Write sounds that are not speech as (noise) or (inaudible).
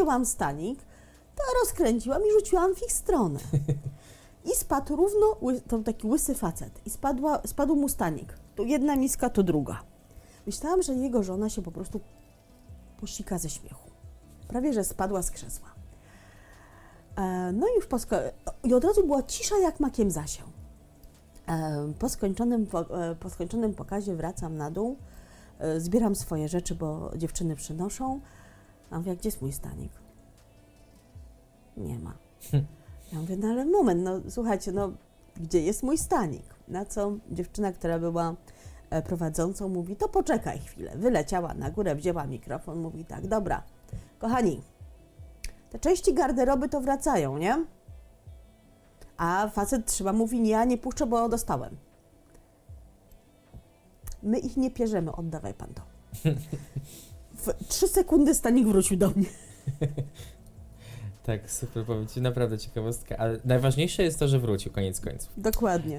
wzięłam stanik, to rozkręciłam i rzuciłam w ich stronę. I spadł równo, to taki łysy facet, i spadła, spadł mu stanik. Tu jedna miska, to druga. Myślałam, że jego żona się po prostu posika ze śmiechu. Prawie, że spadła z krzesła. E, no i już po sko- i od razu była cisza jak makiem zasiał. E, po, skończonym, po, e, po skończonym pokazie wracam na dół, e, zbieram swoje rzeczy, bo dziewczyny przynoszą. A mówię, gdzie jest mój stanik? Nie ma. Ja mówię, no ale moment, no słuchajcie, no gdzie jest mój stanik? Na co dziewczyna, która była e, prowadzącą, mówi, to poczekaj chwilę. Wyleciała na górę, wzięła mikrofon, mówi tak, dobra, kochani, te części garderoby to wracają, nie? A facet trzyma, mówi, nie, ja nie puszczę, bo dostałem. My ich nie pierzemy, oddawaj pan to. (laughs) W trzy sekundy stanik wrócił do mnie. (laughs) Tak, super, powiem Ci, naprawdę ciekawostka. Ale najważniejsze jest to, że wrócił koniec końców. Dokładnie.